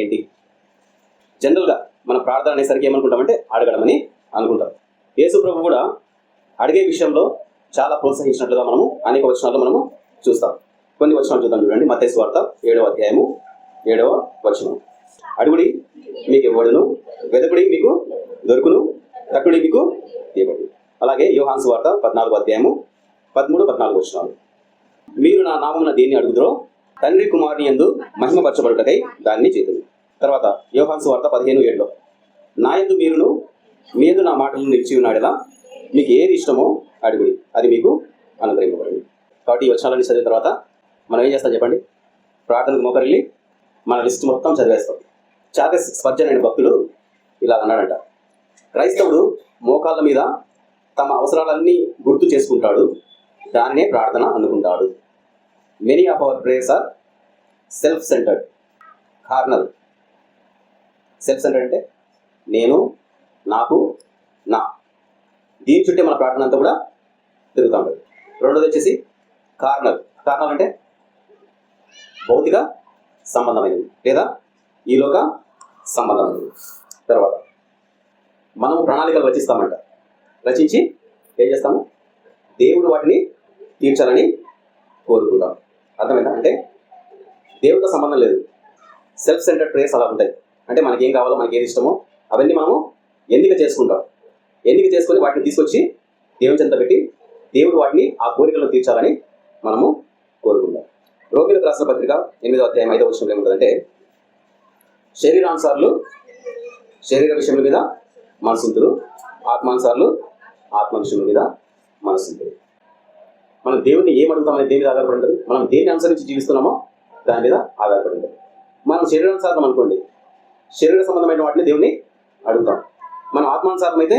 ఏంటి? జనరల్గా మన ప్రార్థన అనేసరికి ఏమనుకుంటామంటే అడగడమని అనుకుంటాం. యేసు ప్రభు కూడా అడిగే విషయంలో చాలా ప్రోత్సహించినట్లుగా మనము అనేక వచనాల్లో మనము చూస్తాం. కొన్ని వచనాలు చూద్దాం చూడండి. మతేసు వార్త ఏడవ అధ్యాయము ఏడవ వచనం. అడుగుడి మీకు ఇవ్వడును వెదకుడి మీకు దొరుకును తక్కుడి మీకు ఇవ్వడు అలాగే యోహాన్స్ వార్త పద్నాలుగు అధ్యాయము పదమూడు పద్నాలుగు వచనాలు. మీరు నా నామమున దేన్ని అడుగుదరో తండ్రి కుమారుని ఎందు మహిమపరచబడుటకై దాన్ని చేతులు. తర్వాత యోహాన్సు వార్త పదిహేను ఏడులో నా ఎందు మీరును మీద నా మాటలు నిలిచి ఉన్నాడేలా? మీకు ఏది ఇష్టమో అడుగుడి. అది మీకు అనుగ్రహింపబడింది కాబట్టి ఈ వచనాలన్నీ చదివిన తర్వాత మనం ఏం చేస్తాం చెప్పండి? ప్రార్థనకు మోకరిల్లి మన లిస్ట్ మొత్తం చదివేస్తాం. చార్లెస్ స్పర్జన్ అనే భక్తులు ఇలా అన్నాడంట. క్రైస్తవుడు మోకాళ్ళ మీద తమ అవసరాలన్నీ గుర్తు చేసుకుంటాడు. దాన్నే ప్రార్థన అనుకుంటాడు. Many of our prayers are self centred carnal self centred అంటే నేను నాకు నా. దీని చుట్టే మన ప్రార్థన అంతా కూడా తిరుగుతూ ఉంటుంది. రెండోది వచ్చేసి కార్నల్ కార్నల్ అంటే భౌతిక సంబంధమైనది లేదా ఈలోక సంబంధమైనది. తర్వాత మనము ప్రణాళికలు రచిస్తామంట. రచించి ఏం చేస్తాము? దేవుడు వాటిని తీర్చాలని కోరుకుంటాం. అర్థమైందా? అంటే దేవుడితో సంబంధం లేదు. సెల్ఫ్ సెంటర్డ్ ప్రేయర్స్ అలా ఉంటాయి. అంటే మనకి ఏం కావాలో మనకి ఏది ఇష్టమో అవన్నీ మనము ఎన్నిక చేసుకుంటాం. ఎన్నిక చేసుకొని వాటిని తీసుకొచ్చి దేవుని చెంత పెట్టి దేవుడు వాటిని ఆ కోరికలను తీర్చాలని మనము కోరుకుంటాం. రోగిలకు రాసిన పత్రిక ఎనిమిదో అధ్యాయం ఐదో విషయంలో ఏముంటుందంటే శరీరానుసార్లు శరీర విషయముల మీద మనసుంతులు ఆత్మానుసార్లు ఆత్మ విషయముల మీద మనసుంతులు మనం దేవుడిని ఏం అడుగుతామనే దేని మీద ఆధారపడి ఉంటుంది మనం దేన్ని అనుసరించి జీవిస్తున్నామో దాని మీద ఆధారపడి ఉంటుంది మనం శరీరానుసారం అనుకోండి. శరీర సంబంధమైన వాటిని దేవుని అడుగుతాం. మనం ఆత్మానుసారం అయితే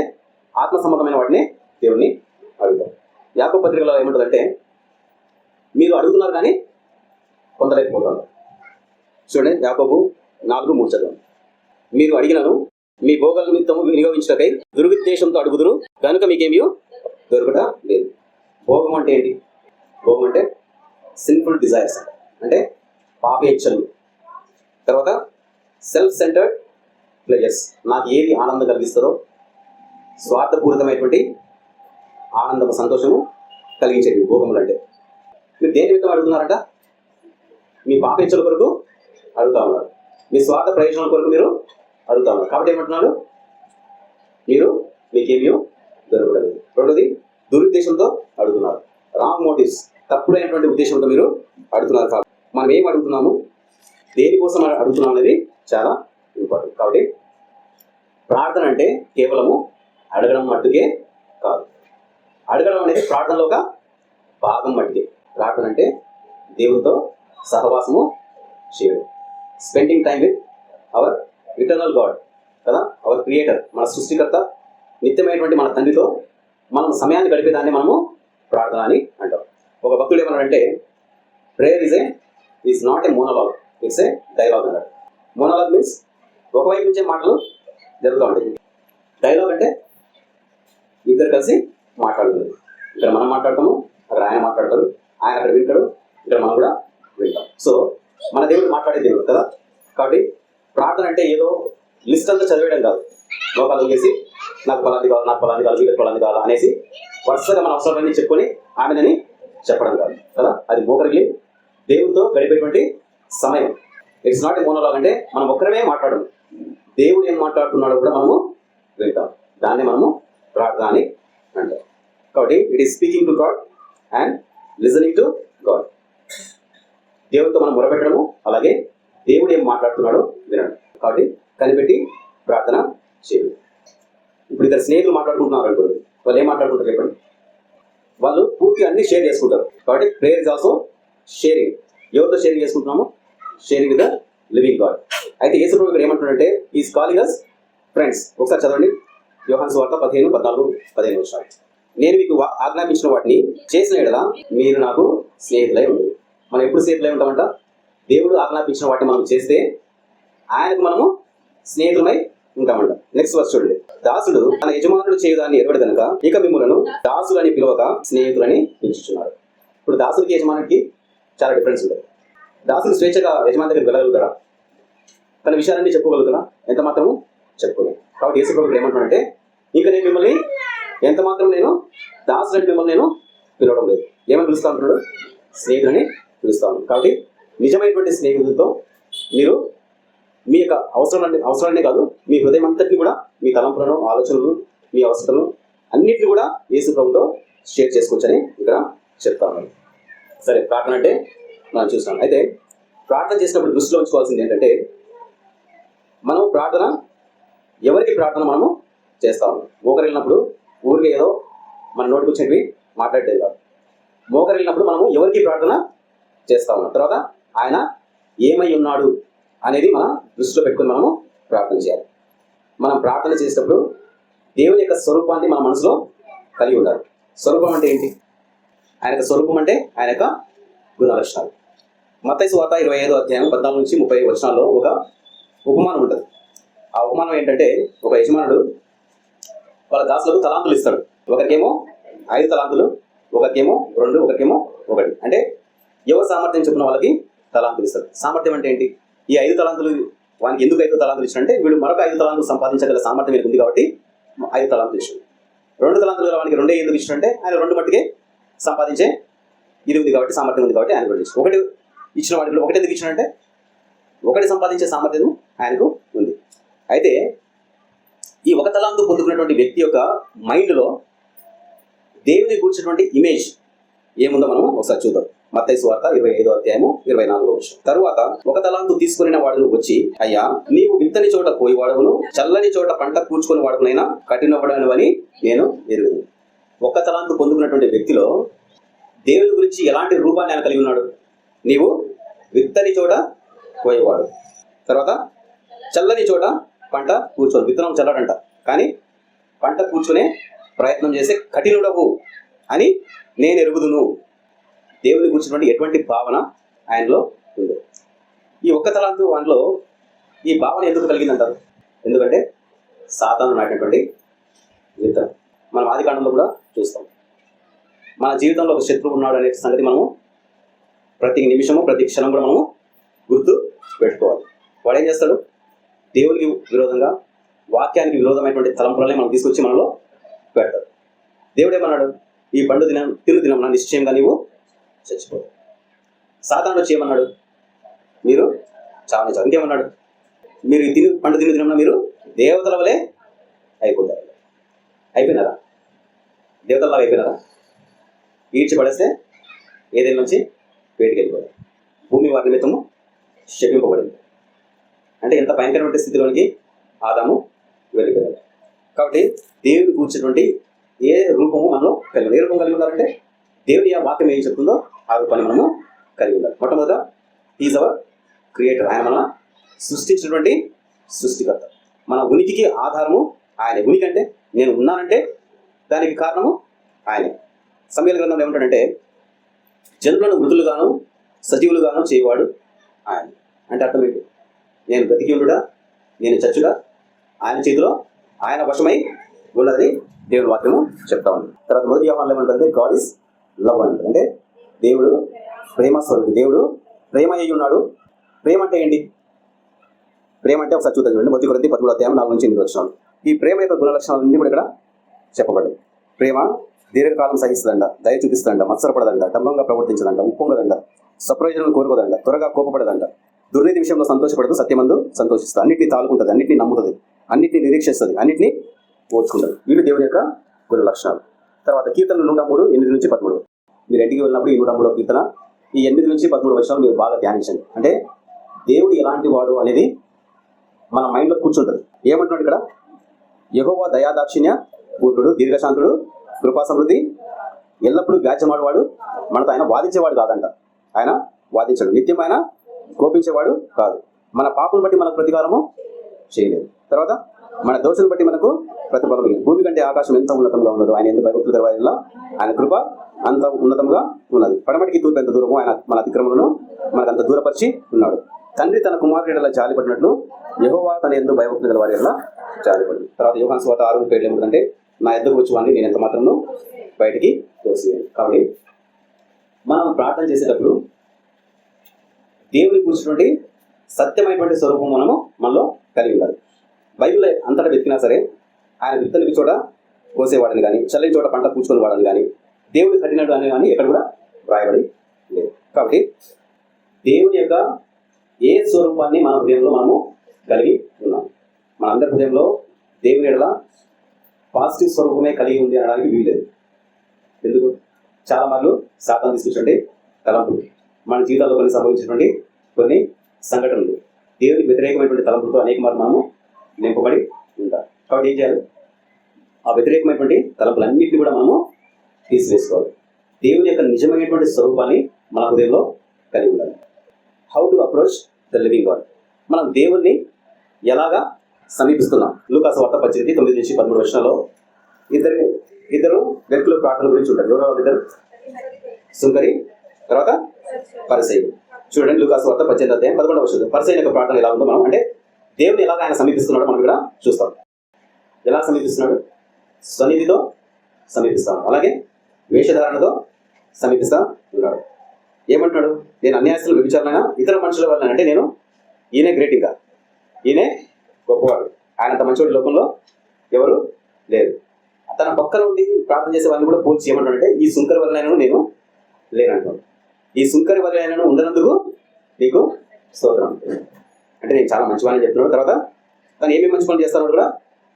ఆత్మ సంబంధమైన వాటిని దేవుని అడుగుతాం. యాకో పత్రికలో ఏముంటుందంటే మీరు అడుగుతున్నారు కానీ పొందలేకపోతున్నారు. చూడండి యాకోబు నాలుగు మూడు చదవండి మీరు అడిగినను మీ భోగల నిమిత్తము వినియోగించటకై దుర్విద్దేశంతో అడుగుదురు కనుక మీకేమీ దొరకట లేదు. భోగం అంటే ఏంటి? భోగం అంటే సింపుల్ డిజైర్స్ అంటే పాపేచ్ఛలు. తర్వాత సెల్ఫ్ సెంటర్డ్ ప్లేజర్స్ నాకు ఏది ఆనందం కలిగిస్తారో స్వార్థపూరితమైనటువంటి ఆనందము సంతోషము కలిగించేవి భోగములు అంటే. మీరు దేని విధంగా అడుగుతున్నారంట? మీ పాపేచ్ఛల కొరకు అడుగుతా ఉన్నారు. మీ స్వార్థ ప్రయోజనాల కొరకు మీరు అడుగుతా ఉన్నారు. కాబట్టి ఏమంటున్నాడు మీరు మీకేమీ దొరకలేదు. రెండోది దురుద్దేశంతో అడుగుతున్నారు. రాంగ్ మోటివ్స్ తప్పుడైనటువంటి ఉద్దేశంతో మీరు అడుగుతున్నారు కాబట్టి మనం ఏం అడుగుతున్నాము? దేనికోసం అడుగుతున్నాం అనేది చాలా ఇంపార్టెంట్. కాబట్టి ప్రార్థన అంటే కేవలము అడగడం మట్టుకే కాదు. అడగడం అనేది ప్రార్థనలో ఒక భాగం మట్టుకే. ప్రార్థన అంటే దేవునితో సహవాసము చేయడం. Spending time with our eternal God కదా? అవర్ క్రియేటర్ మన సృష్టికర్త నిత్యమైనటువంటి మన తండ్రితో మనం సమయాన్ని గడిపేదాన్ని మనము ప్రార్థన అని అంటాం. ఒక భక్తుడు ఏమన్నాడంటే prayer is a is not a monologue it's a dialogue అన్నాడు. మోనలాగ్ మీన్స్ ఒకవైపు నుంచే మాటలు జరుగుతూ ఉంటాయి. డైలాగ్ అంటే ఇద్దరు కలిసి మాట్లాడుతుంది ఇక్కడ మనం మాట్లాడతాము అక్కడ ఆయన మాట్లాడతారు ఆయన అక్కడ వింటాడు ఇక్కడ మనం కూడా వింటాం. సో మన దేవుడు మాట్లాడే దేవుడు కదా. కాబట్టి ప్రార్థన అంటే ఏదో లిస్ట్ అంతా చదివేయడం కాదు. లోకాలు చేసి నాకు పలాంది కావాలి నాకు పలాంది కావాలి వీళ్ళకి పలాంది కావాలి అనేసి వరుసగా మన అవసరాలన్నీ చెప్పుకొని ఆమెనని చెప్పడం కాదు కదా? అది మోకరిగి దేవుడితో గడిపేటువంటి సమయం. ఇట్స్ నాట్ ఏ మోనోలాగ్ అంటే మనం ఒక్కరమే మాట్లాడము. దేవుడు ఏం మాట్లాడుతున్నాడో కూడా మనము వింటాం. దాన్ని మనము ప్రార్థన అని అంటాం. కాబట్టి it is speaking to God and listening to God దేవుడితో మనం మొరపెట్టడము అలాగే దేవుడు ఏం మాట్లాడుతున్నాడో వినడం. కాబట్టి కనిపెట్టి ప్రార్థన చేయడం. ఇప్పుడు ఇద్దరు స్నేహితులు మాట్లాడుకుంటున్నారు అనుకోండి. వాళ్ళు ఏం మాట్లాడుకుంటారు చెప్పండి? వాళ్ళు పూర్తిగా అన్ని షేర్ చేసుకుంటారు. కాబట్టి ప్రేయర్ ఇస్ ఆల్సో షేరింగ్ ఎవరితో షేరింగ్ చేసుకుంటున్నాము? Sharing with the living God అయితే యేసు ప్రభు ఇక్కడ ఏమంటున్నాడంటే ఈస్ కాలింగ్ అస్ ఫ్రెండ్స్ ఒకసారి చదవండి. యోహాన్స్ వార్త పదిహేను పద్నాలుగు పదిహేను నిమిషాలు నేను మీకు ఆజ్ఞాపించిన వాటిని చేసిన ఎడల మీరు నాకు స్నేహితులై ఉంది మనం ఎప్పుడు స్నేహితులై ఉంటామంట? దేవుడు ఆజ్ఞాపించిన వాటిని మనం చేస్తే ఆయనకు మనము స్నేహితులమై ఇంకా ఉంటామంట నెక్స్ట్ వర్స్ చూడండి. దాసుడు తన యజమానుడు చేయదాన్ని ఎరవడు కనుక ఇక మిమ్మలను దాసులని పిలవక స్నేహితులని పిలుచుచున్నారు ఇప్పుడు దాసుడికి యజమానుడికి చాలా డిఫరెన్స్ ఉంటుంది దాసుడు స్వేచ్ఛగా యజమాని దగ్గరికి వెళ్ళగలుగుతాడా? తన విషయాలన్నీ చెప్పుకోగలుగుతున్నా ఎంత మాత్రము చెప్పుకోలేదు కాబట్టి యేసు ప్రభుత్వం ఏమంటున్నాడంటే ఇంకా నేను మిమ్మల్ని ఎంత మాత్రం నేను దాసులని మిమ్మల్ని నేను పిలవడం లేదు. ఏమని పిలుస్తా ఉంటున్నాడు స్నేహితులని పిలుస్తా కాబట్టి నిజమైనటువంటి స్నేహితులతో మీరు మీ యొక్క అవసరాలన్నీ అవసరాలనే కాదు మీ హృదయం అంతటిని కూడా మీ తలంపులను ఆలోచనలు మీ అవసరాలను అన్నింటినీ కూడా యేసు ప్రభుతో షేర్ చేసుకోవచ్చని ఇక్కడ చెప్తాను సరే ప్రార్థన అంటే మనం చూస్తాం అయితే ప్రార్థన చేసినప్పుడు దృష్టిలో ఉంచుకోవాల్సింది ఏంటంటే మనం ప్రార్థన ఎవరికి ప్రార్థన మనము చేస్తాము ఉన్నాం? మోకరు వెళ్ళినప్పుడు ఊరికి ఏదో మన నోటికి వచ్చినవి మాట్లాడేది కాదు. మోకరు వెళ్ళినప్పుడు మనము ఎవరికి ప్రార్థన చేస్తా ఉన్నాం? తర్వాత ఆయన ఏమై ఉన్నాడు? అనేది మన దృష్టిలో పెట్టుకుని మనము ప్రార్థన చేయాలి. మనం ప్రార్థన చేసేటప్పుడు దేవుని యొక్క స్వరూపాన్ని మన మనసులో కలిగి ఉండాలి. స్వరూపం అంటే ఏంటి? ఆయన యొక్క స్వరూపం అంటే ఆయన యొక్క గుణలక్షణాలు. మత్తైసు వార్త ఇరవై ఐదో అధ్యాయం పద్నాలుగు నుంచి ముప్పై వచనాల్లో ఒక ఉపమానం ఉంటుంది. ఆ ఉపమానం ఏంటంటే ఒక యజమానుడు వాళ్ళ దాసులకు తలాంతులు ఇస్తాడు. ఒకరికేమో ఐదు తలాంతులు ఒకరికేమో రెండు ఒకరికేమో ఒకటి. అంటే ఎవరు సామర్థ్యం చెప్పిన వాళ్ళకి తలాంతులు ఇస్తాడు. సామర్థ్యం అంటే ఏంటి? ఈ ఐదు తలాంతులు వానికి ఎందుకు ఐదు తలాంతులు ఇచ్చినంటే వీడు మరొక ఐదు తలాంతులు సంపాదించగల సామర్థ్యం ఉంది కాబట్టి ఐదు తలాంతులు ఇచ్చాడు. రెండు తలాంతులు గల వానికి రెండే ఎందుకు ఇచ్చినంటే ఆయన రెండు మట్టుకే సంపాదించే ఇది ఉంది కాబట్టి సామర్థ్యం ఉంది కాబట్టి ఆయన రెండు ఇచ్చాడు. ఒకటి ఇచ్చిన వాడికి ఒకటి ఎందుకు ఇచ్చినంటే ఒకటి సంపాదించే సామర్థ్యం ఆయనకు ఉంది. అయితే ఈ ఒక తలాంతు పొందుకున్నటువంటి వ్యక్తి యొక్క మైండ్లో దేవుని కూర్చున్నటువంటి ఇమేజ్ ఏముందో మనం ఒకసారి చూద్దాం. మత్తయి వార్త ఇరవై ఐదో అధ్యాయము ఇరవై నాలుగో విషయం తరువాత ఒక తలాంతు తీసుకుని వాడును వచ్చి అయ్యా నీవు విత్తని చోట పోయి వాడవును చల్లని చోట పంట కూర్చుకొని వాడునైనా కఠినపడను అని నేను ఎరుగును ఒక తలాంతు పొందుకున్నటువంటి వ్యక్తిలో దేవుని గురించి ఎలాంటి రూపాన్ని ఆయన కలిగి ఉన్నాడు? నీవు విత్తని చోట పోయేవాడు తర్వాత చల్లని చోట పంట కూర్చోను. విత్తనం చల్లడంట. కానీ పంట కూర్చునే ప్రయత్నం చేసే కఠినుడవు అని నేను ఎరుగుదును. దేవుని గురించినటువంటి ఎటువంటి భావన ఆయనలో ఉంది? ఈ ఒక్క తలాంతు వాటిలో ఈ భావన ఎందుకు కలిగిందంటారు? ఎందుకంటే సాతాను నాటినటువంటి విత్తనం మనం ఆది కాండంలో కూడా చూస్తాం. మన జీవితంలో ఒక శత్రువు ఉన్నాడు అనే సంగతి మనము ప్రతి నిమిషము ప్రతి క్షణం కూడా మనము గుర్తు పెట్టుకోవాలి. వాడు ఏం చేస్తాడు? దేవునికి విరోధంగా వాక్యానికి విరోధమైనటువంటి తలంపులనే మనం తీసుకొచ్చి మనలో పెడతాడు. దేవుడు ఏమన్నాడు? ఈ పండు దినం తిరు దినం నా నిశ్చయంగా నీవు చచ్చిపోదు. సాతానుడు వచ్చి ఏమన్నాడు? మీరు చాలా చావు ఇంకేమన్నాడు? మీరు తిని పండు తిని తినమన్నా మీరు దేవతల వలె అయిపోతారు. అయిపోయినారా? దేవతల అయిపోయినారా? ఈడ్చి పడేస్తే ఏదైనా నుంచి వేటికి భూమి వారి నిమిత్తము శపింపబడింది. అంటే ఎంత భయంకరమైన స్థితిలోనికి ఆదాము వెళ్ళిపోయారు కాబట్టి దేవుని కూర్చున్నటువంటి ఏ రూపము మనలో కలిగి ఏ రూపం కలిగి ఉన్నారంటే దేవుని ఆ వాక్యం ఏం చెప్తుందో ఆ రూపాన్ని మనము కలిగి ఉండాలి. మొట్టమొదట ఈజ్ అవర్ క్రియేటర్ ఆయన మన సృష్టించినటువంటి సృష్టికర్త. మన ఉనికికి ఆధారము ఆయన. ఉనికి అంటే నేను ఉన్నానంటే దానికి కారణము ఆయనే. సమయాల గ్రంథంలో ఏమంటాడంటే జనులను మృతులుగాను సజీవులుగాను చేయవాడు ఆయన. అంటే అర్థం ఏంటి? నేను బ్రతికి ఉండుడా నేను చచ్చుడా ఆయన చేతిలో ఆయన వశమై ఉన్నదని దేవుని వాక్యము చెప్తా ఉంది. తర్వాత మొదటి వ్యవహారంలో ఏమంటుంది గాడ్ ఇస్ లవ్ అంటుంది అంటే దేవుడు ప్రేమ స్వరూపి దేవుడు ప్రేమ అయ్యి ఉన్నాడు. ప్రేమ అంటే ఏంటి? ప్రేమ అంటే ఒకసారి చూద్దాం చూడండి. మొదటి కొరంది పదమూడు అధ్యాయం నాలుగు నుంచి ఎనిమిది వచ్చినాడు ఈ ప్రేమ యొక్క గుణ లక్షణాలన్నీ కూడా ఇక్కడ చెప్పబడ్డాయి. ప్రేమ దీర్ఘకాలం సహిస్తుందంట దయ చూపిస్తుందంట మత్సరపడదంట డంబంగా ప్రవర్తించదంట ఉప్పొంగదంట సప్రయోజనం కోరుకోదంట త్వరగా కోపపడదంట. దుర్నీతి విషయంలో సంతోషపడదు సత్యమందు సంతోషిస్తుంది. అన్నింటినీ తాలుకుంటుంది అన్నింటినీ నమ్ముతుంది అన్నింటినీ నిరీక్షిస్తుంది అన్నింటినీ ఓర్చుకుంటుంది ఇవి దేవుని యొక్క కొన్ని లక్షణాలు తర్వాత కీర్తనలు నూట మూడు ఎనిమిది నుంచి పదమూడు. మీరు ఇంటికి వెళ్ళినప్పుడు ఈ నూట మూడో కీర్తన ఈ ఎనిమిది నుంచి పదమూడు వచ్చిన మీరు బాగా ధ్యానించండి. అంటే దేవుడు ఎలాంటి వాడు అనేది మన మైండ్లో కూర్చుంటుంది. ఏమంటున్నాడు ఇక్కడ? యహోవా దయాదాక్షిణ్య పూర్ణుడు దీర్ఘశాంతుడు కృపా సమృద్ధి ఎల్లప్పుడూ వ్యాజ్యమాడేవాడు మనతో ఆయన వాదించేవాడు కాదంట. ఆయన వాదించాడు. నిత్యం ఆయన కోపించేవాడు కాదు. మన పాపను బట్టి మనకు ప్రతికారము చేయలేదు. తర్వాత మన దోషం బట్టి మనకు ప్రతిఫలం భూమి కంటే ఆకాశం ఎంత ఉన్నతంగా ఉన్నదో ఆయన ఎందుకు భయభక్తులు తెరవారిలా ఆయన కృప అంత ఉన్నతంగా ఉన్నది. పడమటికి తూర్పు ఎంత దూరమో ఆయన మన అతిక్రమలను మనకు అంత దూరపరిచి ఉన్నాడు. తండ్రి తన కుమారుడిలా జాలిపడినట్లు యహోవా తన ఎందుకు భయభక్తులు గల వారి జాలిపడింది. తర్వాత యోహాన్ స్వాత ఆరు పేర్లు ఏమిటంటే నా ఎద్దకు వచ్చి వాడిని నేను ఎంత మాత్రం బయటికి తోసేయాలి కాబట్టి మనం ప్రార్థన చేసేటప్పుడు దేవుని కూర్చున్నటువంటి సత్యమైనటువంటి స్వరూపం మనము మనలో కలిగి ఉండాలి. బైబిల్ అంతటా వెతికినా సరే ఆయన విత్తని చోట కోసేవాడని కానీ చల్లని చోట పంట పూచుకొని వాడని కానీ దేవుడు కట్టినట్టు అని కానీ ఎక్కడ కూడా వ్రాయబడి లేదు. కాబట్టి దేవుని యొక్క ఏ స్వరూపాన్ని మన హృదయంలో మనము కలిగి ఉన్నాం మనందరి హృదయంలో దేవుని ఎడల పాజిటివ్ స్వరూపమే కలిగి ఉంది అనడానికి వీలేదు ఎందుకు? చాలా మార్లు శాతం తీసుకొచ్చండి తలంపులు. మన జీవితాల్లో కొన్ని సంభవించినటువంటి కొన్ని సంఘటనలు. దేవునికి వ్యతిరేకమైనటువంటి తలంపులతో అనేక మార్లు మనము నింపబడి ఉంటారు. కాబట్టి ఏం చేయాలి? ఆ వ్యతిరేకమైనటువంటి తలపులన్నింటినీ కూడా మనము తీసివేసుకోవాలి. దేవుని యొక్క నిజమైనటువంటి స్వరూపాన్ని మన హృదయంలో కలిగి ఉండాలి. How to approach the living God మనం దేవుణ్ణి ఎలాగా సమీపిస్తున్నాం? లూకాసు వార్త పద్దెనిమిది తొమ్మిది నుంచి పదమూడు వర్షాల్లో ఇద్దరు ఇద్దరు వ్యక్తుల ప్రార్థన గురించి ఉంటారు. ఎవరో ఇద్దరు? సుంకరి తర్వాత పరిసైలు చూడండి లూకాసు వార్త పద్దెనిమిది అధ్యాయం పదకొండవ వర్షం పరిసైన యొక్క ప్రార్థన ఎలా ఉందో మనం అంటే దేవుని ఎలాగ ఆయన సమీపిస్తున్నాడో మనం ఇక్కడ చూస్తాం. ఎలా సమీపిస్తున్నాడు? స్వనిధితో సమీపిస్తాడు అలాగే వేషధారణతో సమీపిస్తా ఉన్నాడు ఏమంటున్నాడు? నేను అన్యాయస్తులు వ్యభిచారమైన ఇతర మనుషుల వల్ల అంటే నేను ఈయనే గ్రేట్ ఇంకా. ఈయనే గొప్పవాడు. ఆయనంత మంచివాడి లోకంలో ఎవరు లేరు. తన పక్కన ఉండి ప్రార్థన చేసే వాళ్ళని కూడా పోల్చి ఏమంటాడంటే ఈ సుంకరి వలన నేను లేనంటాను ఈ సుంకరి వలన ఉండనందుకు నీకు స్తోత్రం. అంటే నేను చాలా మంచివాడిని చెప్తున్నాడు తర్వాత తను ఏమేమి మంచి పనులు చేస్తానో కూడా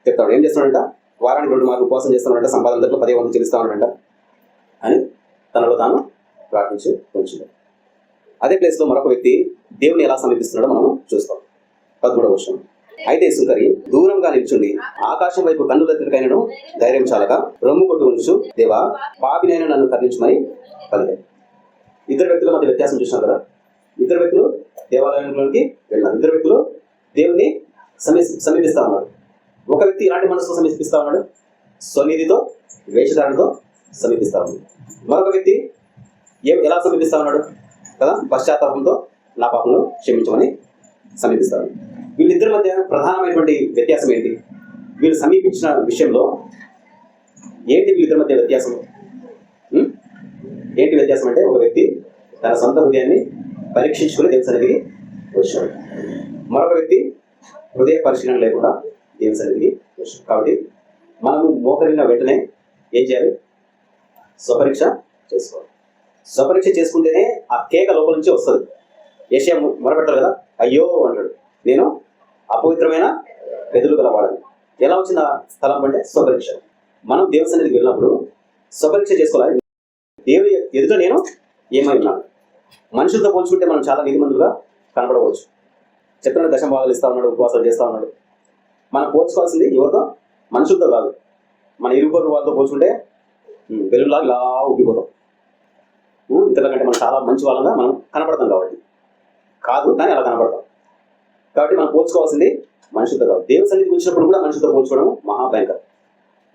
చెప్తాడు. ఏం చేస్తున్నాడంట వారానికి రెండు మార్లు ఉపవాసం చేస్తున్నాడంట సంపాదన దగ్గర పదే వందలు చెల్లిస్తా అని తనలో తాను ప్రార్థించి ఉంచుతాడు అదే ప్లేస్లో మరొక వ్యక్తి దేవుని ఎలా సమీపిస్తున్నాడో మనం చూస్తాం. పదమూడవ వర్షం అయితే సుంకరి దూరంగా నిల్చుండి ఆకాశం వైపు కన్నులెత్తుకైనను ధైర్యం చాలక రొమ్ము కొట్టు ఉంచు దేవా పాపినైనా నన్ను కరుణించమని పలికారు ఇద్దరు వ్యక్తుల మధ్య వ్యత్యాసం చూసినాం కదా? ఇద్దరు వ్యక్తులు దేవాలయంలోకి వెళ్ళిన ఇద్దరు వ్యక్తులు దేవుని సమీ సమీపిస్తా ఉన్నారు. ఒక వ్యక్తి ఇలాంటి మనసుతో సమీపిస్తా ఉన్నాడు. స్వనిధితో వేషధారణతో సమీపిస్తా ఉన్నాడు. మరొక వ్యక్తి ఏం ఎలా సమీపిస్తా ఉన్నాడు? కదా పశ్చాత్తాపంతో నా పాపను క్షమించమని సమీపిస్తారు వీళ్ళిద్దరి మధ్య ప్రధానమైనటువంటి వ్యత్యాసం ఏంటి? వీళ్ళు సమీపించిన విషయంలో ఏంటి వీళ్ళిద్దరి మధ్య వ్యత్యాసం? ఏంటి వ్యత్యాసం అంటే ఒక వ్యక్తి తన సొంత హృదయాన్ని పరీక్షించుకుని దేవుని సన్నిధికి వచ్చాడు. మరొక వ్యక్తి హృదయ పరిశీలన లేకుండా దేవుని సన్నిధికి వచ్చాడు. కాబట్టి మనము మోకరిన వెంటనే ఏం చేయాలి? స్వపరీక్ష చేసుకోవాలి. స్వపరీక్ష చేసుకుంటేనే ఆ కేక లోపల నుంచి వస్తుంది. ఏషియా మొరపెట్టాలి కదా? అయ్యో అంటాడు. నేను అపవిత్రమైన పెదవులు గలవాడని ఎలా వచ్చిన స్థలం అంటే స్వపరీక్ష. మనం దేవుని సన్నిధికి వెళ్ళినప్పుడు స్వపరీక్ష చేసుకోవాలి. దేవుని ఎదుట నేను ఏమై ఉన్నాను? మనుషులతో పోల్చుకుంటే మనం చాలా నీతిమంతులుగా కనపడవచ్చు. చెప్పిన దశం భాగాలు ఇస్తా ఉన్నాడు ఉపవాసాలు చేస్తా ఉన్నాడు. మనం పోల్చుకోవాల్సింది ఎవరితో? మనుషులతో కాదు. మన ఇరుగొరు వాళ్ళతో పోల్చుకుంటే వెలుగులాగా ఇలా ఉబ్బిపోతాం ఇతరుల కంటే మనం చాలా మంచి వాళ్ళంగా మనం కనపడతాం కాబట్టి. కాదు కానీ అలా కనపడతాం. కాబట్టి మనం పోల్చుకోవాల్సింది మనుషులతో కాదు. దేవుని సన్నిధికి వచ్చినప్పుడు కూడా మనుషులతో పోల్చుకోవడం మహాభయంకరం.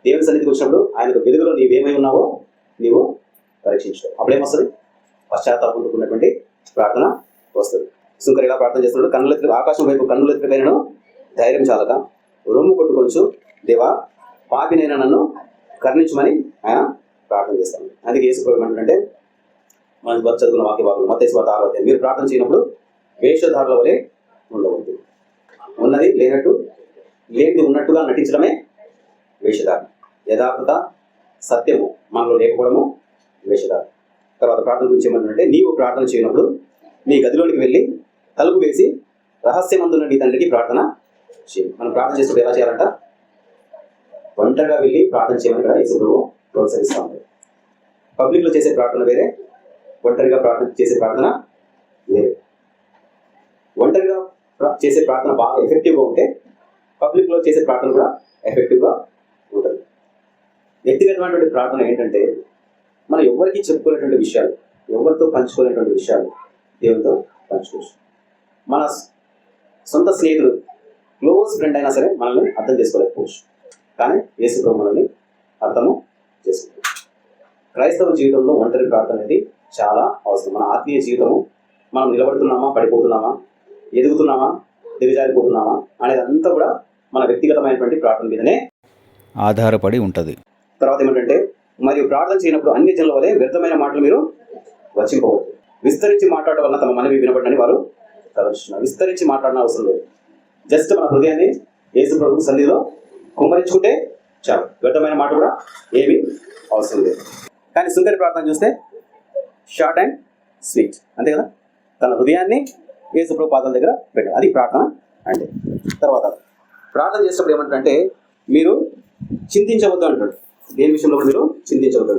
దేవుని సన్నిధికి వచ్చినప్పుడు ఆయనకు వెలుగులో నీవేమై ఉన్నావో నీవు పరీక్షించు అప్పుడేమొస్తుంది పశ్చాత్తాపంతుకున్నటువంటి ప్రార్థన వస్తుంది. సుంకర్ ఇలా ప్రార్థన చేస్తున్నాడు. కన్నులెత్తి ఆకాశం వైపు కన్నులెత్తిపోయినను ధైర్యం చాలక రొమ్ము కొట్టుకొచ్చు దేవా పాపినైనా నన్ను కర్ణించమని ఆయన ప్రార్థన చేస్తాను అందుకే యేసు ప్రభు ఏమంటాడంటే మన చదువుకున్న వాక్య భాగం మతేశ్వ ఆరోగ్యం మీరు ప్రార్థన చేయనప్పుడు వేషధారుల వలె ఉండవద్దు. ఉన్నది లేనట్టు లేనిది ఉన్నట్టుగా నటించడమే వేషధారణ. యథార్థత సత్యము మనలో లేకపోవడము వేషధారణ. తర్వాత ప్రార్థన గురించి ఏమంటుందంటే నీవు ప్రార్థన చేయనప్పుడు నీ గదిలోనికి వెళ్ళి తలుపు వేసి రహస్యమందున్న నీ తండ్రికి ప్రార్థన చేయి. మనం ప్రార్థన చేసినప్పుడు ఎలా చేయాలంట? ఒంటరిగా వెళ్ళి ప్రార్థన చేయమని కూడా యేసు ప్రభువు ప్రోత్సహిస్తా పబ్లిక్లో చేసే ప్రార్థన వేరే ఒంటరిగా ప్రార్థన చేసే ప్రార్థన వేరే. ఒంటరిగా చేసే ప్రార్థన బాగా ఎఫెక్టివ్గా ఉంటే పబ్లిక్లో చేసే ప్రార్థన కూడా ఎఫెక్టివ్గా ఉంటుంది. వ్యక్తిగతమైనటువంటి ప్రార్థన ఏంటంటే మనం ఎవరికి చెప్పుకునేటువంటి విషయాలు ఎవరితో పంచుకునేటువంటి విషయాలు దేవునితో పంచుకోవచ్చు. మన సొంత స్నేహితుడు క్లోజ్ ఫ్రెండ్ అయినా సరే మనల్ని అర్థం చేసుకోలేకపోవచ్చు. కానీ యేసు ప్రభు మనల్ని అర్థము చేసుకుంటాం క్రైస్తవ జీవితంలో ఒంటరి ప్రార్థన అనేది చాలా అవసరం. మన ఆత్మీయ జీవితము మనం నిలబడుతున్నామా పడిపోతున్నామా ఎదుగుతున్నామా దిగజారిపోతున్నామా అనేది అంతా కూడా మన వ్యక్తిగతమైనటువంటి ప్రార్థన మీదనే ఆధారపడి ఉంటుంది. తర్వాత ఏమిటంటే మరియు ప్రార్థన చేయనప్పుడు అన్ని జనుల వలె వ్యర్థమైన మాటలు మీరు వచ్చింపవద్దు విస్తరించి మాట్లాడడం వలన తమ మనవి వినబడని వారు తలచున్నాను విస్తరించి మాట్లాడిన అవసరం లేదు. జస్ట్ మన హృదయాన్ని యేసు ప్రభు సన్నిధిలో కుమ్మరించుకుంటే చాలు. వ్యర్థమైన మాట కూడా ఏమీ అవసరం లేదు. కానీ సుందరి ప్రార్థన చూస్తే షార్ట్ అండ్ స్వీట్. అంతే కదా? తన హృదయాన్ని యేసు ప్రభు పాదాల దగ్గర పెట్టాలి అది ప్రార్థన అంటే. తర్వాత ప్రార్థన చేసినప్పుడు ఏమంటారంటే మీరు చింతించవద్దు అంటాడు. దేని విషయంలో కూడా మీరు చింతించవద్దు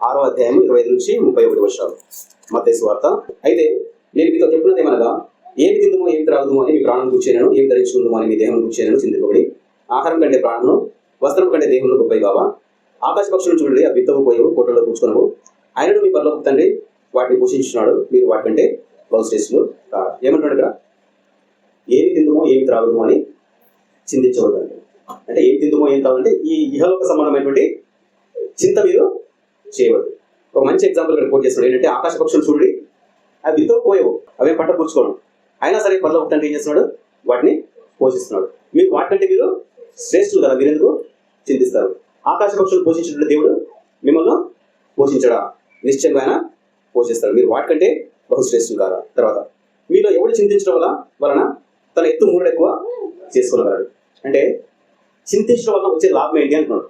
ఆరో అధ్యాయం ఇరవై ఐదు నుంచి ముప్పై ఒకటి వర్షాలు మధ్య వార్త. అయితే నేను మీతో చెప్పినది ఏమనగా ఏమి తిందుమో ఏమి త్రాగుదుమో అని మీ ప్రాణం కూర్చేయను ఏమి ధరించుకుందామో అని మీ దేహం కూర్చేయను చింతింపబడి ఆహారం కంటే ప్రాణమును వస్త్రం కంటే దేహంలో గొప్పవి కావా? ఆకాశ పక్షులను చూడండి ఆ విత్తవు పోయేవు కోటలో కూర్చుకునవు. ఆయనను మీ పరలోక తండ్రి వాటిని పోషించున్నాడు మీరు వాటికంటే బహు శ్రేష్ఠులు ఏమంటాడు ఇక్కడ? ఏమి తిందుమో ఏమి త్రాగుదుమో అని చింతించవద్దండి. అంటే అంటే ఏం తిందుమో ఏం త్రాగుదంటే ఈ ఇహలోక సంబంధమైనటువంటి చింత మీరు చేయవద్దు. ఒక మంచి ఎగ్జాంపుల్ ఇక్కడ కోట్ చేస్తున్నాడు. ఏంటంటే ఆకాశ పక్షులు చూడండి. అవి విత్తవు పోయవు. అవే పంట పూర్చుకోవడం అయినా సరే పరలోక తండ్రి ఏం చేస్తున్నాడు? వాటిని పోషిస్తున్నాడు. మీరు వాటికంటే మీరు శ్రేష్ఠులు కదా? మీరు ఎందుకు చింతిస్తారు? ఆకాశ పక్షులు పోషించినటువంటి దేవుడు మిమ్మల్ని పోషించడా? నిశ్చయంగా ఆయన పోషిస్తాడు. మీరు వాటికంటే బహుశ్రేష్ఠులు కాదా తర్వాత మీలో ఎవడు చింతించడం వల్ల వలన తన ఎత్తు మూడు ఎక్కువ చేసుకోగలడు అంటే చింతించడం వల్ల వచ్చే లాభం ఏంటి అంటున్నాడు.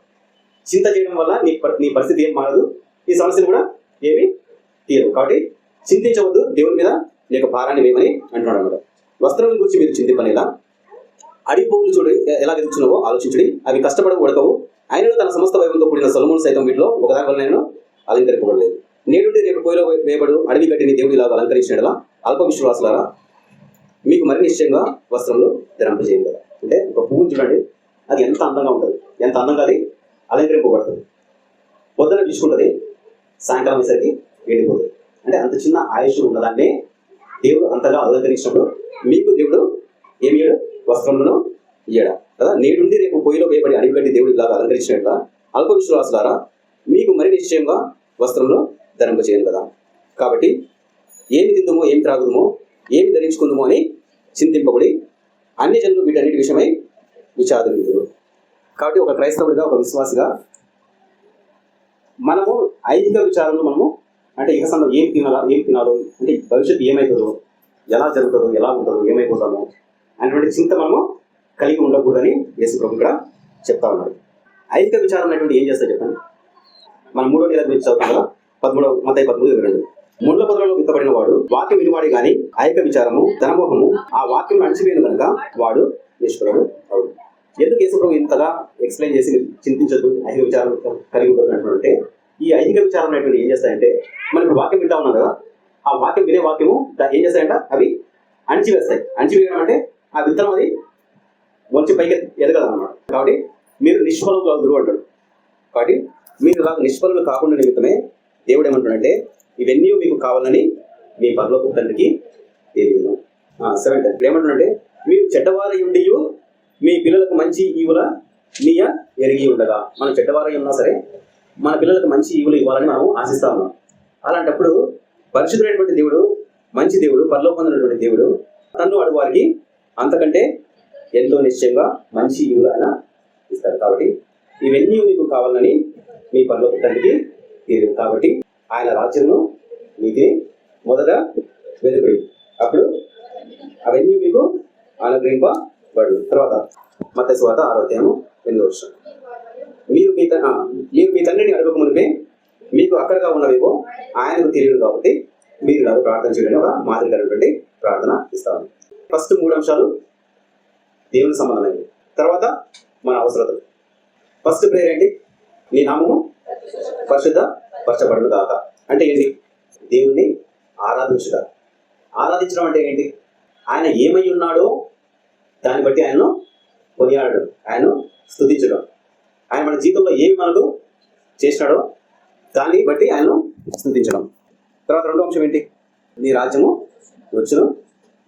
చింత చేయడం వల్ల నీ ప- నీ పరిస్థితి ఏం మారదు. ఈ సమస్యలు కూడా ఏమి తీరవు. కాబట్టి చింతించవద్దు. దేవుని మీద లేక భారాన్ని వేయమని అంటున్నాడు అనమాట వస్త్రం గురించి మీరు చింతిపనేలా? అడిపోవులు చూడు ఎలా వెతుకుతున్నావో ఆలోచించుడి. అవి కష్టపడక ఉడకవు. ఆయనను తన సమస్త వైభవంతో కూడిన సొలమును సైతం వీటిలో ఒకదాని వల్ల నేను అలంకరింపబడలేదు. నేడుండి రేపు పోయిలో వేయబడు అడవి గట్టిని దేవుడు ఇలాగ అలంకరించినలా అల్ప విశ్వాసులారా మీకు మరి నిశ్చయంగా వస్త్రంలో ధరింపజేయండి అంటే ఒక పువ్వు చూడండి. అది ఎంత అందంగా ఉంటుంది. ఎంత అందంగా అది అలంకరింపబడుతుంది. పొద్దున చూసుకుంటుంది సాయంకాలం అయ్యేసరికి ఎండిపోతుంది అంటే అంత చిన్న ఆయుష్ ఉన్నదాన్ని దేవుడు అంతగా అలంకరించినప్పుడు మీకు దేవుడు ఏమి ఇయ్యడు? వస్త్రములను ఇయ్యడా? కదా నేడుండి రేపు పొయ్యిలో వేయబడి అడిగిపెట్టి దేవుడు ఇలాగా అలంకరించినట్ల అల్ప విశ్వాసులారా మీకు మరి నిశ్చయంగా వస్త్రంలో ధరింపచేయను కదా. కాబట్టి ఏమి తిందుమో ఏమి త్రాగుదమో ఏమి ధరించుకుందామో అని చింతింపబడి అన్ని జనులు వీటన్నిటి విషయమై విచారులు కాబట్టి ఒక క్రైస్తవుడిగా ఒక విశ్వాసిగా మనము ఐదిక విచారంలో మనము అంటే ఇక సందర్భం ఏం తినాలా ఏం తినాలో అంటే భవిష్యత్తు ఏమవుతుందో ఎలా జరుగుతుందో ఎలా ఉంటుందో ఏమైపోతామో అనేటువంటి చింత మనము కలిగి ఉండకూడదని యేసు ప్రభు ఇక్కడ చెప్తా ఉన్నాడు ఐదిక విచారం అనేటువంటి ఏం చేస్తా చెప్పండి? మనం మూడో నెల గురించి చదువుతాం కదా పదమూడవ మత పదమూడు ఇరవై రెండు. పొదలలో విత్తబడిన వాడు వాక్యం వినివాడు గాని ఐక విచారము ధనమోహము ఆ వాక్యం అణచివేయను కనుక వాడు నిష్ఫలుడు అవును ఎందుకు యేసుప్రభు ఇంతగా ఎక్స్ప్లెయిన్ చేసి మీరు చింతించద్దు? ఐహిక విచారం కలిగి ఉంటుందంటే ఈ ఐహిక విచారం అనేటువంటి ఏం చేస్తాయంటే మనం ఇప్పుడు వాక్యం వింటా ఉన్నాం కదా ఆ వాక్యం వినే వాక్యము ఏం చేస్తాయంట? అవి అణిచివేస్తాయి. అణిచివేయడం అంటే ఆ విత్తనం అది వచ్చి పైకి ఎదగదు అనమాట కాబట్టి మీరు నిష్ఫలం కాదు అంటాడు కాబట్టి మీరు ఇలా నిష్ఫలం కాకుండా నిమిత్తమే దేవుడు ఏమంటాడంటే ఇవన్నీ మీకు కావాలని మీ పర్లోకి తండ్రికి తెలియదు. సెవెంత్ ఇప్పుడు ఏమంటాడంటే మీరు చెడ్డవారి ఉండి మీ పిల్లలకు మంచి ఈవుల నీయ ఎరిగి ఉండగా. మన చెడ్డవారై ఉన్నా సరే మన పిల్లలకు మంచి ఈవులు ఇవ్వాలని మనం ఆశిస్తా ఉన్నాం. అలాంటప్పుడు పరిశుద్ధుడైనటువంటి దేవుడు మంచి దేవుడు పరలోకొందినటువంటి దేవుడు తను వాడు వారికి అంతకంటే ఎంతో నిశ్చయంగా మంచి ఈవులు ఆయన ఇస్తారు. కాబట్టి ఇవన్నీ మీకు కావాలని మీ పరలోక తండ్రికి తీరు. కాబట్టి ఆయన రాజ్యంలో నీతిని మొదట వెతుకుడి. అప్పుడు అవన్నీ మీకు వాడు. తర్వాత మత స్వాత ఆరోగ్యము ఎనిమిది వర్షం మీరు మీ త- మీరు మీ తండ్రిని అడగక మునిపే మీకు అక్కడగా ఉన్నవివో ఆయనకు తెలియదు కాబట్టి మీరు నాకు ప్రార్థన చేయడం. ఒక మాదిరికైనటువంటి ప్రార్థన ఇస్తాను. ఫస్ట్ మూడు అంశాలు దేవుని సంబంధమైనవి. తర్వాత మన అవసరతలు. ఫస్ట్ ప్రేయర్ ఏంటి? నీ నామము పరిశుద్ధ పరచబడును కాక అంటే ఏంటి? దేవుణ్ణి ఆరాధించుట. ఆరాధించడం అంటే ఏంటి? ఆయన ఏమై ఉన్నాడో దాన్ని బట్టి ఆయనను కొనియాడడం ఆయనను స్థుతించడం ఆయన మన జీవితంలో ఏమి మనకు చేసినాడో దాన్ని బట్టి ఆయనను స్థుతించడం తర్వాత రెండో అంశం ఏంటి? నీ రాజ్యము వచ్చును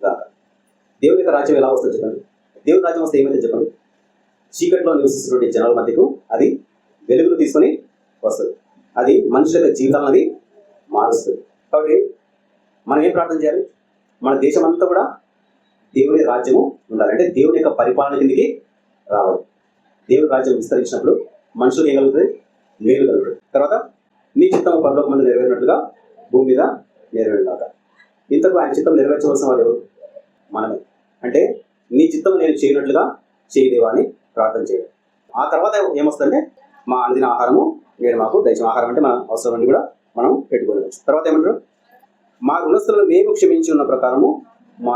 రాక దేవుని యొక్క రాజ్యం ఎలా వస్తుందో చెప్పండి? దేవుని రాజ్యం వస్తే ఏమైతే చెప్పండి? చీకట్లో నివసిస్తున్నటువంటి జనాల మధ్యకు అది వెలుగును తీసుకొని వస్తుంది. అది మనుషుల యొక్క జీవితాలను అది మారుస్తుంది. కాబట్టి మనం ఏం ప్రార్థన చేయాలి? మన దేశం అంతా కూడా దేవుని రాజ్యము ఉండాలి. అంటే దేవుని యొక్క పరిపాలన కిందికి రావాలి. దేవుని రాజ్యం విస్తరించినప్పుడు మనుషులు ఏం కలుగుతుంది? మేలు కలుగుతుంది. తర్వాత నీ చిత్తం పరలోక మంది నెరవేరినట్లుగా భూమి మీద నెరవేరినాక ఇంతకు ఆయన చిత్తం నెరవేర్చవలసిన వారు ఎవరు? మనమే. అంటే నీ చిత్తం నేను చేయనట్లుగా చేయదేవా అని ప్రార్థన చేయడం. ఆ తర్వాత ఏమొస్తుందంటే మా అందిన ఆహారము నేను మాకు దయచిన ఆహారం అంటే మన అవసరం కూడా మనం పెట్టుకోవచ్చు. తర్వాత ఏమంటారు? మా గుణస్థులను మేము క్షమించి ఉన్న ప్రకారము మా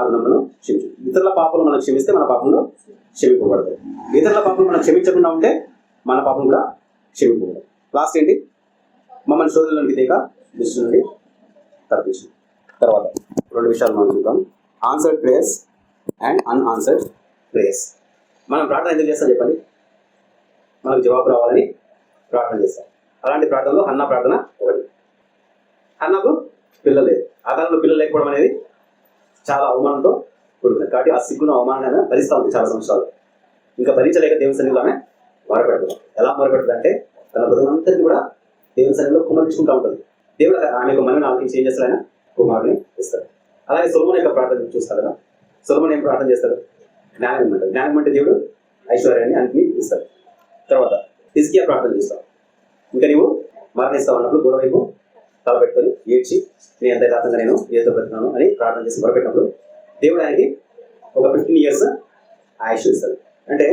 క్షమించు. ఇతరుల పాపలు మనం క్షమిస్తే మన పాపంలో క్షమింపబడతాయి. ఇతరుల పాపలు మనం క్షమించకుండా ఉంటే మన పాపం కూడా క్షమింపబడదు లాస్ట్ ఏంటి? మమ్మల్ని శోధనలోనికి తీక దృష్టి నుండి తప్పించు. తర్వాత రెండు విషయాలు మనం చూద్దాం. Answered prayers and unanswered prayers మనం ప్రార్థన ఎందుకు చేస్తాం చెప్పండి? మనకు జవాబు రావాలని ప్రార్థన చేస్తాం. అలాంటి ప్రార్థనలో అన్న ప్రార్థన ఒకటి. అన్నకు పిల్లలేదు ఆ కాలంలో పిల్లలు లేకపోవడం అనేది చాలా అవమానంతో కూడుకుంది కాబట్టి ఆ సిగ్గును అవమానాన్ని ఆమె భరిస్తూ ఉంది చాలా సంవత్సరాలు. ఇంకా భరించలేక దేవుని సన్నిధిలో ఆమె మొరపెడుతుంది. ఎలా మొరపెడుతుంది అంటే తన బతుకంతటి కూడా దేవుని సన్నిధిలో కుమరించుకుంటూ ఉంటుంది. దేవుడు ఆమె యొక్క మనని ఆలోచించి ఏం చేస్తాడు ఆయన? కుమారుని ఇస్తాడు. అలాగే సులభం యొక్క ప్రార్థన చూస్తారు కదా. సులభం ఏం ప్రార్థన చేస్తాడు? జ్ఞానం ఇమ్మంటాడు. జ్ఞానం అంటే దేవుడు ఐశ్వర్యాన్ని అన్నింటినీ ఇస్తాడు. తర్వాత హిజ్కియా ప్రార్థన చేస్తావు ఇంకా నీవు మరణిస్తావు అన్నప్పుడు గొడవ తలపెట్టుకొని ఏడ్చి నేను ఎంత యథార్థంగా నేను ఏదో పెడుతున్నాను అని ప్రార్థన చేసి మొరపెట్టినప్పుడు దేవుడు ఆయనకి ఒక ఫిఫ్టీన్ ఇయర్స్ ఆయుష్ ఇస్తాడు. అంటే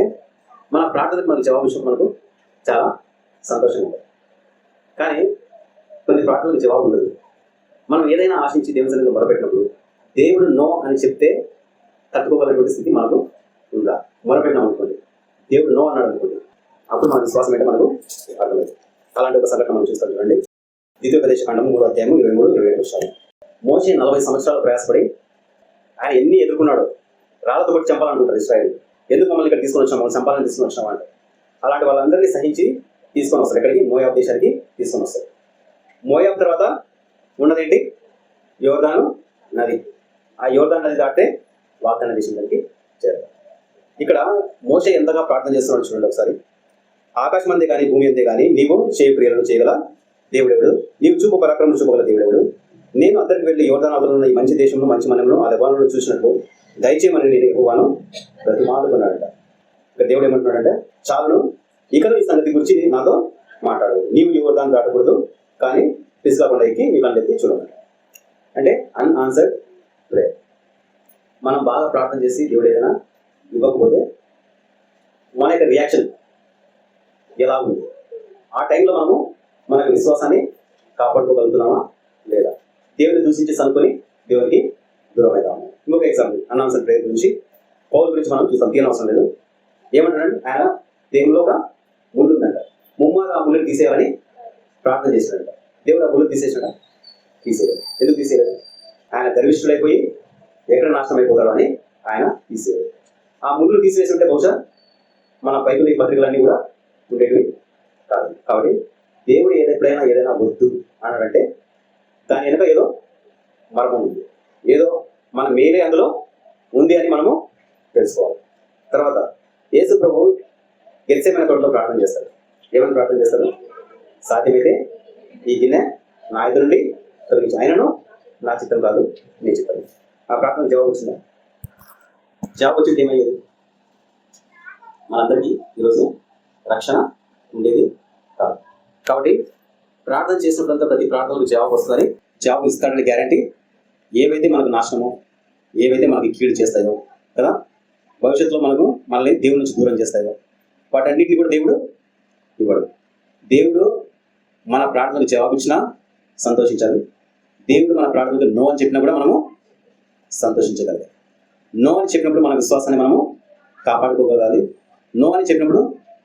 మన ప్రార్థనకు మనకు జవాబు ఇచ్చినప్పుడు మనకు చాలా సంతోషంగా ఉంటుంది. కానీ కొన్ని ప్రార్థనలకు జవాబు ఉండదు. మనం ఏదైనా ఆశించి దేవుని సన్నిధిలో మొరపెట్టినప్పుడు దేవుడు నో అని చెప్తే తట్టుకోగలిగినటువంటి స్థితి మనకు ఉందా? మొరపెట్టినాం అనుకోండి. దేవుడు నో అన్నాడు అనుకోండి. అప్పుడు మన విశ్వాసం ఏంటో మనకు అర్థమైంది. అలాంటి ఒక సంఘటన మనం చూస్తాం చూడండి. ద్వితీయోపదేశ ఖండం మూడు అధ్యాయం ఇరవై మూడు ఇరవై ఏడు వచ్చాయి మోసే నలభై సంవత్సరాలు ప్రయాసపడి ఆయన ఎన్ని ఎదుర్కొన్నాడు రాళ్ళతో కొట్టి చంపాలనుకుంటారు ఇస్రాయల్. ఎందుకు మమ్మల్ని ఇక్కడ తీసుకొని వచ్చాం? మమ్మల్ని చంపాలని తీసుకొని వచ్చాం అంటే. అలాంటి వాళ్ళందరినీ సహించి తీసుకొని వస్తారు. ఇక్కడికి మోయాబ్ దేశానికి తీసుకొని వస్తారు. మోయాబ్ తర్వాత ఉన్నదేంటి? యోర్దాను నది. ఆ యోర్దాన్ నది దాటే వాగ్దాన దేశం దగ్గరికి చేరతారు ఇక్కడ మోస ఎంతగా ప్రార్థన చేస్తున్నాడు చూడండి ఒకసారి. ఆకాశం అందే కానీ భూమి అందే కానీ నీవు చేయ క్రియలను చేయగల దేవుడెవడు? నీవు చూపు పరాక్రమం చూపగల దేవుడెవడు? నేను అందరికి వెళ్ళి యోర్దానాథులు ఉన్న ఈ మంచి దేశంలో మంచి మనమును ఆ లెబానంలో చూసినట్టు దయచేయమని నేను ఎక్కువను ప్రతిమాలుకున్నాడట ఇక్కడ దేవుడు ఏమంటున్నాడంటే చాలును ఇకను ఈ సంగతి గురించి నాతో మాట్లాడు. నీవు యోర్దాన్ని దాటకూడదు కానీ పిసుకాకుండా ఎక్కి నీ కళ్ళు చూడండి అంటే అంటే ఆన్సర్ ప్రే మనం బాగా ప్రార్థన చేసి దేవుడు ఏదైనా ఇవ్వకపోతే మన యొక్క రియాక్షన్ ఎలా ఉంది? ఆ టైంలో మనము మన విశ్వాసాన్ని కాపాడుకోగలుగుతున్నామా? లేదా? దేవుని దూషించి అనుకొని దేవునికి దూరం అవుతాము ఇంకొక ఎగ్జాంపుల్ అన్నాన్సర్ ప్రేయర్ గురించి పౌల్ గురించి మనం చూస్తాం. తీయని అవసరం లేదు. ఏమంటాడంటే ఆయన దేవునిలో ఒక ముళ్ళు ఉందంట ముమ్మారు ఆ ముళ్ళు తీసేయాలని ప్రార్థన చేసినాడంట దేవుడు ఆ ముళ్ళు తీసేసాడా తీసేయలేదు. ఎందుకు తీసేయలేదు? ఆయన గర్విష్ఠుడైపోయి ఎక్కడ నాశనం అయిపోతాడు అని ఆయన తీసేయలేదు. ఆ ముళ్ళు తీసేసి ఉంటే బహుశా మన బైబిల్ పత్రికలన్నీ కూడా ఉండేవి కాదు. కాబట్టి ఎప్పుడైనా ఏదైనా వద్దు అన్నాడంటే దాని వెనుక ఏదో మర్మం ఉంది. ఏదో మన మేలే అందులో ఉంది అని మనము తెలుసుకోవాలి. తర్వాత యేసు ప్రభు గెలిచేమైన తోటలో ప్రార్థన చేస్తారు ఏమని ప్రార్థన చేస్తారు సాధ్యమైతే ఈ గిన్నె నా ఎదురు నుండి తొలగించు. ఆయనను నా చిత్తం కాదు నీ చిత్తం. ఆ ప్రార్థన జవాబు వచ్చిందా? జవాబు వచ్చింది ఏమయ్యేది? మనందరికీ ఈరోజు రక్షణ ఉండేది కాదు. కాబట్టి ప్రార్థన చేసినప్పుడంతా ప్రతి ప్రార్థనకు జవాబు వస్తుందని జవాబు ఇస్తాడని గ్యారంటీ ఏవైతే మనకు నాశనమో ఏవైతే మనకి కీడు చేస్తాయో కదా? భవిష్యత్తులో మనకు మనల్ని దేవుడి నుంచి దూరం చేస్తాయో వాటన్నిటిని కూడా దేవుడు ఇవ్వడు. దేవుడు మన ప్రార్థనకు జవాబు ఇచ్చినా సంతోషించాలి దేవుడు మన ప్రార్థనకు నో అని చెప్పినా కూడా మనము సంతోషించగలగాలి నో అని చెప్పినప్పుడు మన విశ్వాసాన్ని మనము కాపాడుకోగలగాలి. నో అని చెప్పినప్పుడు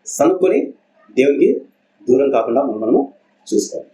సనుక్కొని దేవునికి దూరం కాకుండా మనం మనము చూసుకోవాలి